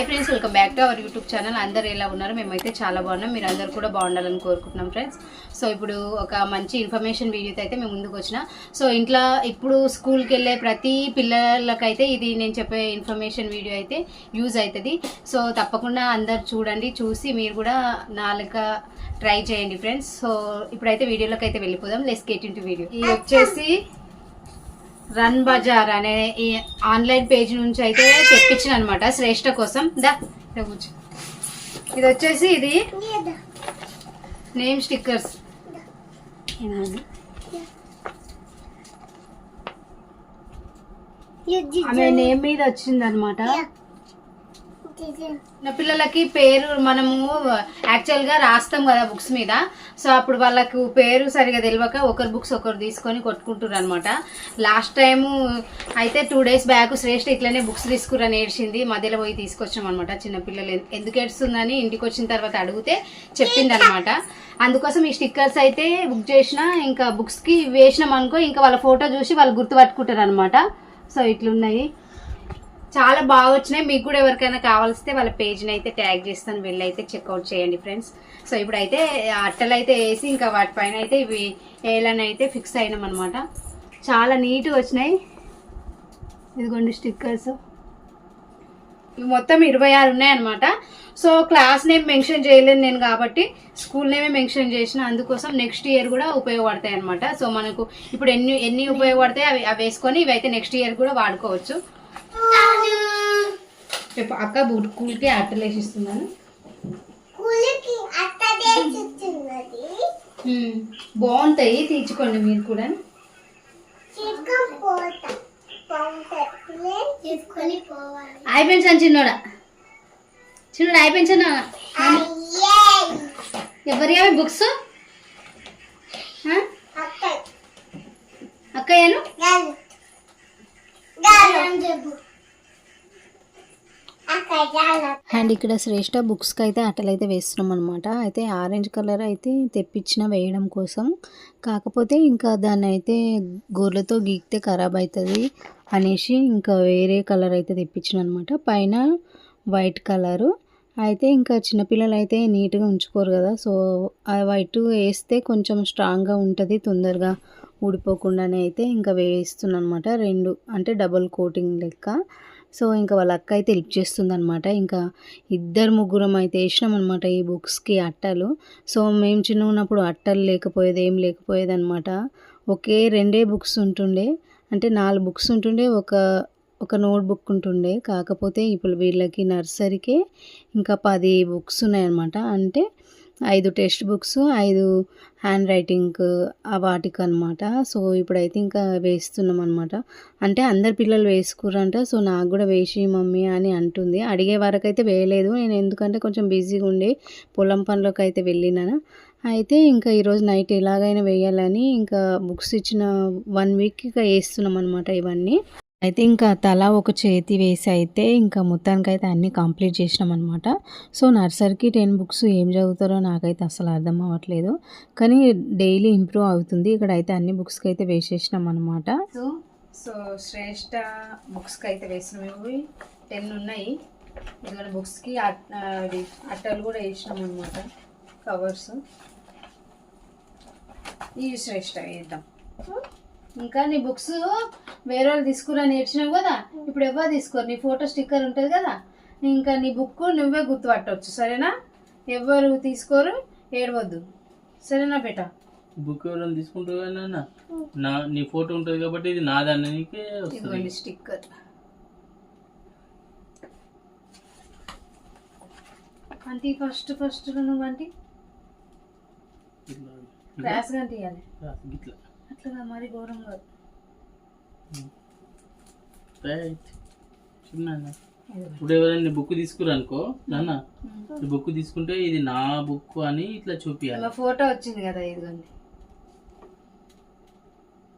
Hi friends welcome back to our YouTube channel అందరు ఎలా ఉన్నారు? మేమైతే చాలా బాగున్నాం. మీరు అందరు కూడా బాగుండాలని కోరుకుంటున్నాం ఫ్రెండ్స్ సో ఇప్పుడు ఒక మంచి ఇన్ఫర్మేషన్ వీడియోతో అయితే మేము ముందుకు వచ్చిన. సో ఇంట్లో ఇప్పుడు స్కూల్కి వెళ్ళే ప్రతి పిల్లలకైతే ఇది నేను చెప్పే ఇన్ఫర్మేషన్ వీడియో అయితే యూజ్ అవుతుంది సో తప్పకుండా అందరు చూడండి చూసి మీరు కూడా నాలుక ట్రై చేయండి ఫ్రెండ్స్ సో ఇప్పుడైతే వీడియోలోకి అయితే వెళ్ళిపోదాం. లెస్ గెట్ ఇంటూ వీడియో ఇది వచ్చేసి రన్ బజార్ అనే ఈ ఆన్లైన్ పేజ్ నుంచి అయితే తెప్పించిన అనమాట శ్రేష్ట కోసం. దా ఇది వచ్చేసి ఇది నేమ్ స్టిక్కర్స్. ఆమె నేమ్ మీద వచ్చింది అనమాట నా పిల్లలకి పేరు మనము యాక్చువల్గా రాస్తాం కదా బుక్స్ మీద. సో అప్పుడు వాళ్ళకు పేరు సరిగా తెలియక ఒకరు బుక్స్ ఒకరు తీసుకొని కొట్టుకుంటారు అనమాట లాస్ట్ టైం అయితే టూ డేస్ బ్యాక్ శ్రేష్ఠ ఇట్లనే బుక్స్ తీసుకురని ఏడ్చింది. మధ్యలో పోయి తీసుకొచ్చాం అనమాట చిన్నపిల్లలు ఎందుకు ఏడుస్తుందని ఇంటికి వచ్చిన తర్వాత అడిగితే చెప్పింది అనమాట అందుకోసం ఈ స్టిక్కర్స్ అయితే బుక్ చేసిన ఇంకా బుక్స్కి వేసినాం అనుకో ఇంకా వాళ్ళ ఫోటో చూసి వాళ్ళు గుర్తుపట్టుకుంటారు అనమాట సో ఇట్లున్నాయి. చాలా బాగా వచ్చినాయి మీకు కూడా ఎవరికైనా కావాల్సితే వాళ్ళ పేజ్ని అయితే ట్యాగ్ చేస్తాను. వెళ్ళి అయితే చెక్అవుట్ చేయండి ఫ్రెండ్స్. సో ఇప్పుడైతే అట్టలు అయితే వేసి ఇంకా వాటిపైన అయితే ఇవి వేయాలని అయితే ఫిక్స్ అయినాం అనమాట చాలా నీట్గా వచ్చినాయి. ఇదిగోండి స్టిక్కర్స్. ఇవి మొత్తం ఇరవై ఆరు ఉన్నాయన్నమాట సో క్లాస్ నేమ్ మెన్షన్ చేయలేను నేను కాబట్టి స్కూల్ నేమే మెన్షన్ చేసిన. అందుకోసం నెక్స్ట్ ఇయర్ కూడా ఉపయోగపడతాయి అనమాట సో మనకు ఇప్పుడు ఎన్ని ఎన్ని ఉపయోగపడతాయి అవి అవి వేసుకొని ఇవి అయితే నెక్స్ట్ ఇయర్ కూడా వాడుకోవచ్చు. రేపు అక్క బూట్ కూల్కి అట్టలు వేసిస్తున్నాను. మ్మ్. బాగుంటాయి. తీర్చుకోండి మీరు కూడా. అయిపోయింది సార్ చిన్నోడా? చిన్నోడా అయిపోయింది చిన్న ఎవరి అవి బుక్స్? అక్కయ్యను? చెప్పు. అండ్ ఇక్కడ శ్రేష్ట బుక్స్కి అయితే అట్టలైతే వేస్తున్నాం అనమాట అయితే ఆరెంజ్ కలర్ అయితే తెప్పించిన వేయడం కోసం. కాకపోతే ఇంకా దాన్ని అయితే గోర్లతో గీకితే ఖరాబ్ అవుతుంది అనేసి ఇంకా వేరే కలర్ అయితే తెప్పించిన అనమాట పైన వైట్ కలరు. అయితే ఇంకా చిన్నపిల్లలు అయితే నీట్గా ఉంచుకోరు కదా. సో ఆ వైట్ వేస్తే కొంచెం స్ట్రాంగ్గా ఉంటుంది తొందరగా ఊడిపోకుండానే అయితే ఇంకా వేస్తున్నాను అనమాట రెండు అంటే డబుల్ కోటింగ్ లెక్క. సో ఇంకా వాళ్ళ అక్క అయితే హెల్ప్ చేస్తుంది అనమాట ఇంకా ఇద్దరు ముగ్గురం అయితే వేసినాం అనమాట ఈ బుక్స్కి అట్టలు. సో మేము చిన్న ఉన్నప్పుడు అట్టలు లేకపోయేది ఏం లేకపోయేది అనమాట ఒకే రెండే బుక్స్ ఉంటుండే. అంటే నాలుగు బుక్స్ ఉంటుండే ఒక ఒక నోట్ బుక్ ఉంటుండే. కాకపోతే ఇప్పుడు వీళ్ళకి నర్సరీకే ఇంకా పది బుక్స్ ఉన్నాయన్నమాట. అంటే ఐదు టెక్స్ట్ బుక్స్ ఐదు హ్యాండ్ రైటింగ్ వాటికి అనమాట సో ఇప్పుడైతే ఇంకా వేస్తున్నాం అనమాట అంటే అందరు పిల్లలు వేసుకురంట సో నాకు కూడా వేసి మమ్మీ అని అంటుంది. అడిగే వరకు అయితే వేయలేదు. నేను ఎందుకంటే కొంచెం బిజీగా ఉండి పొలం పనులకు అయితే వెళ్ళినాను. అయితే ఇంకా ఈరోజు నైట్ ఎలాగైనా వేయాలని ఇంకా బుక్స్ ఇచ్చిన వన్ వీక్ ఇక వేస్తున్నాం అనమాట ఇవన్నీ. అయితే ఇంకా తల ఒక చేతి వేసి అయితే ఇంకా మొత్తానికైతే అన్నీ కంప్లీట్ చేసినాం అనమాట సో నర్సరీకి టెన్ బుక్స్ ఏం చదువుతారో నాకైతే అసలు అర్థం అవ్వట్లేదు. కానీ డైలీ ఇంప్రూవ్ అవుతుంది. ఇక్కడ అయితే అన్ని బుక్స్కి అయితే వేసేసినాం అనమాట సో సో శ్రేష్ట బుక్స్కి అయితే వేసినాం. ఇవి టెన్ ఉన్నాయి. ఎందుకంటే బుక్స్కి అట్- అట్టలు కూడా వేసినాం అనమాట కవర్స్ ఇవి శ్రేష్ట వేద్దాం. ఇంకా నీ బుక్స్ వేరే వాళ్ళు తీసుకురా నేర్చినావు కదా. ఇప్పుడు ఎవరు తీసుకోరు? నీ ఫోటో స్టిక్కర్ ఉంటుంది కదా. ఇంకా నీ బుక్ నువ్వే గుర్తుపట్టవచ్చు సరేనా? ఎవరు తీసుకోరు ఏడవద్దు. సరేనా బేటా? బుక్ ఎవరైనా తీసుకుంటారు కానీ నాన్న? నా నీ ఫోటో ఉంటుంది కాబట్టి ఇది వస్తుంది. ఇదిగోండి స్టిక్కర్. అంటే ఫస్ట్ ఫస్ట్ నువ్వు అంటే. క్లాస్ గంట ఇవ్వాలి అట్లా మరి ఘోరం కాదు చిన్న ఇప్పుడు ఎవరైనా నీ బుక్ తీసుకురా అనుకో నాన్న బుక్ తీసుకుంటే ఇది నా బుక్ అని ఇట్లా చూపియాలి. ఫోటో వచ్చింది కదా ఇదిగోండి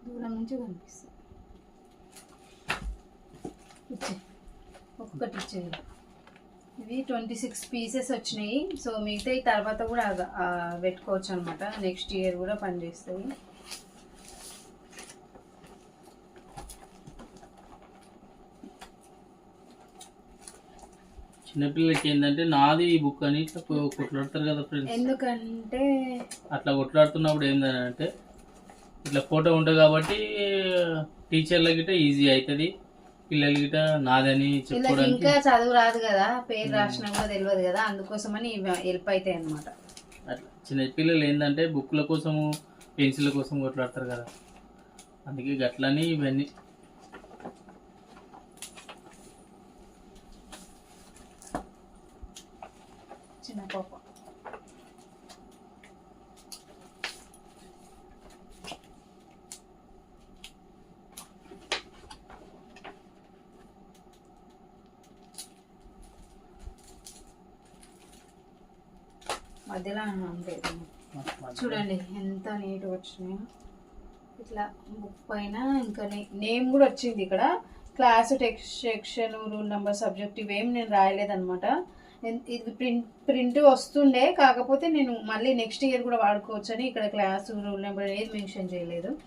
దూరం నుంచి కనిపిస్తుంది. ఒక్కొక్కటి ఇవి ట్వంటీ సిక్స్ పీసెస్ వచ్చినాయి. సో మిగతా తర్వాత కూడా పెట్టుకోవచ్చు అనమాట నెక్స్ట్ ఇయర్ కూడా పనిచేస్తుంది చిన్నపిల్లలకి ఏంటంటే నాది ఈ బుక్ అని ఇట్లా కొట్లాడతారు కదా ఫ్రెండ్స్ ఎందుకంటే అట్లా కొట్లాడుతున్నప్పుడు ఏంటంటే ఇట్లా ఫోటో ఉంటుంది కాబట్టి టీచర్ల గిట ఈజీ అవుతుంది పిల్లల గిట నాదని చెప్పుకోవడానికి. ఇంకా చదువు రాదు కదా పేరు రాసినా కూడా తెలియదు కదా అందుకోసమని హెల్ప్ అవుతాయి అనమాట అట్లా చిన్న పిల్లలు ఏంటంటే బుక్ల కోసము పెన్సిల్ కోసం కొట్లాడతారు కదా. అందుకే గట్లని ఇవన్నీ. చిన్న పాప మధ్యలో చూడండి ఎంత నీట్గా వచ్చినాయో. ఇట్లా బుక్ పైన ఇంకా నేమ్ కూడా వచ్చింది ఇక్కడ. Class text section rule number subject ఇవేం నేను రాయలేదన్నమాట. ఇది ప్రింట్ ప్రింట్ వస్తుండే కాకపోతే నేను మళ్ళీ నెక్స్ట్ ఇయర్ కూడా వాడుకోవచ్చని ఇక్కడ క్లాస్ రూల్ నెంబర్ ఏది మెన్షన్ చేయలేదు.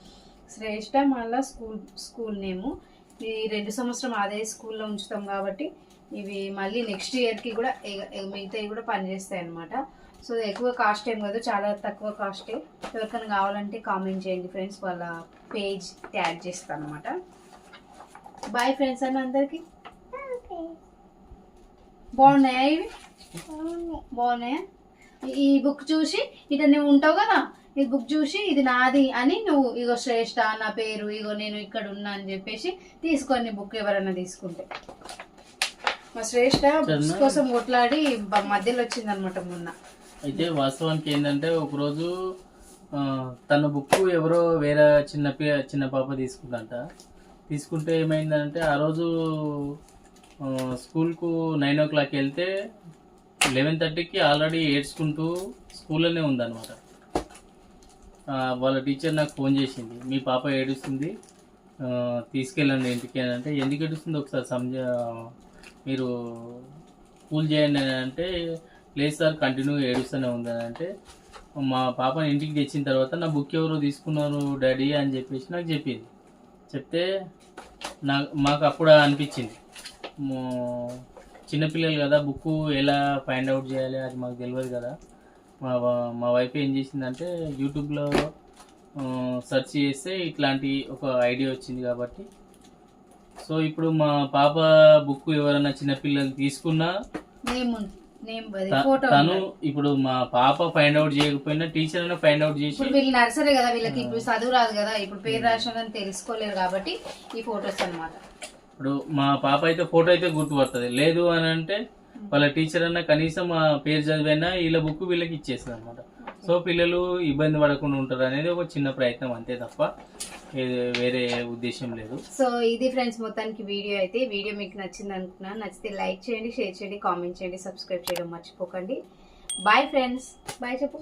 శ్రేష్ట మళ్ళీ స్కూల్ స్కూల్ నేము. ఈ రెండు సంవత్సరం అదే స్కూల్లో ఉంచుతాం కాబట్టి ఇవి మళ్ళీ నెక్స్ట్ ఇయర్కి కూడా ఇగ- మిగతావి కూడా పనిచేస్తాయి అన్నమాట. సో ఎక్కువ కాస్ట్ ఏం కాదు చాలా తక్కువ కాస్ట్. ఎవరికైనా కావాలంటే కామెంట్ చేయండి ఫ్రెండ్స్ వాళ్ళ పేజ్ ట్యాగ్ చేస్తాను అనమాట బాయ్ ఫ్రెండ్స్ అని అందరికి. బాగున్నాయా ఇవి బాగున్నాయా ఈ- బుక్ చూసి ఇట నువ్వు ఉంటావు కదా? ఈ బుక్ చూసి ఇది నాది అని నువ్వు ఇగో శ్రేష్ట నా పేరు ఇగో నేను ఇక్కడ ఉన్నా అని చెప్పేసి తీసుకొని బుక్ ఎవరైనా తీసుకుంటే. మా శ్రేష్ట బుక్స్? కోసం కొట్లాడి మధ్యలో వచ్చింది అనమాట మొన్న. అయితే వాస్తవానికి ఏంటంటే ఒకరోజు తన బుక్ ఎవరో వేరే చిన్న చిన్న పాప తీసుకుందంట. తీసుకుంటే ఏమైందంటే ఆ రోజు స్కూల్కు నైన్ ఓ క్లాక్ వెళ్తే లెవెన్ థర్టీకి ఆల్రెడీ ఏడ్చుకుంటూ స్కూల్లోనే ఉందన్నమాట. వాళ్ళ టీచర్ నాకు ఫోన్ చేసింది. మీ పాప ఏడుస్తుంది. తీసుకెళ్ళండి ఇంటికి అని అంటే ఎందుకు ఏడుస్తుంది ఒకసారి సంజ మీరు కూల్ చేయండి అని అంటే లేదు సార్ కంటిన్యూ ఏడుస్తూనే ఉంది అని అంటే మా పాపని ఇంటికి తెచ్చిన తర్వాత నా బుక్ ఎవరు తీసుకున్నారు డాడీ అని చెప్పేసి నాకు చెప్పింది. చెప్తే నా మాకు అప్పుడు అనిపించింది. చిన్నపిల్లలు కదా బుక్ ఎలా ఫైండ్ అవుట్ చేయాలి అది మాకు తెలియదు కదా. మా మా వైఫ్ ఏం చేసిందంటే యూట్యూబ్లో సెర్చ్ చేస్తే ఇట్లాంటి ఒక ఐడియా వచ్చింది కాబట్టి. సో ఇప్పుడు మా పాప బుక్ ఎవరైనా చిన్నపిల్లలు తీసుకున్నా తను ఇప్పుడు మా పాప ఫైండ్ అవుట్ చేయకపోయినా టీచర్ అయినా ఫైండ్ అవుట్ చేసి వీళ్ళు నర్సరీ కదా వీళ్ళకి ఇప్పుడు చదువు రాదు కదా ఇప్పుడు పేరు రాసినదని తెలుసుకోలేరు కాబట్టి ఈ ఫొటోస్ అన్నమాట. ఇప్పుడు మా పాప అయితే ఫోటో అయితే గుర్తుపడుతుంది. లేదు అని అంటే వాళ్ళ టీచర్ అన్న కనీసం ఆ పేరు చదివైనా వీళ్ళ బుక్ వీళ్ళకి ఇచ్చేస్తుంది అనమాట సో పిల్లలు ఇబ్బంది పడకుండా ఉంటారు అనేది ఒక చిన్న ప్రయత్నం అంతే తప్ప వేరే ఉద్దేశం లేదు. సో ఇది ఫ్రెండ్స్ మొత్తానికి వీడియో అయితే. వీడియో మీకు నచ్చింది అనుకున్నాను నచ్చితే లైక్ చేయండి షేర్ చేయండి కామెంట్ చేయండి సబ్స్క్రైబ్ చేయడం మర్చిపోకండి. బాయ్ ఫ్రెండ్స్ బాయ్ చెప్పు.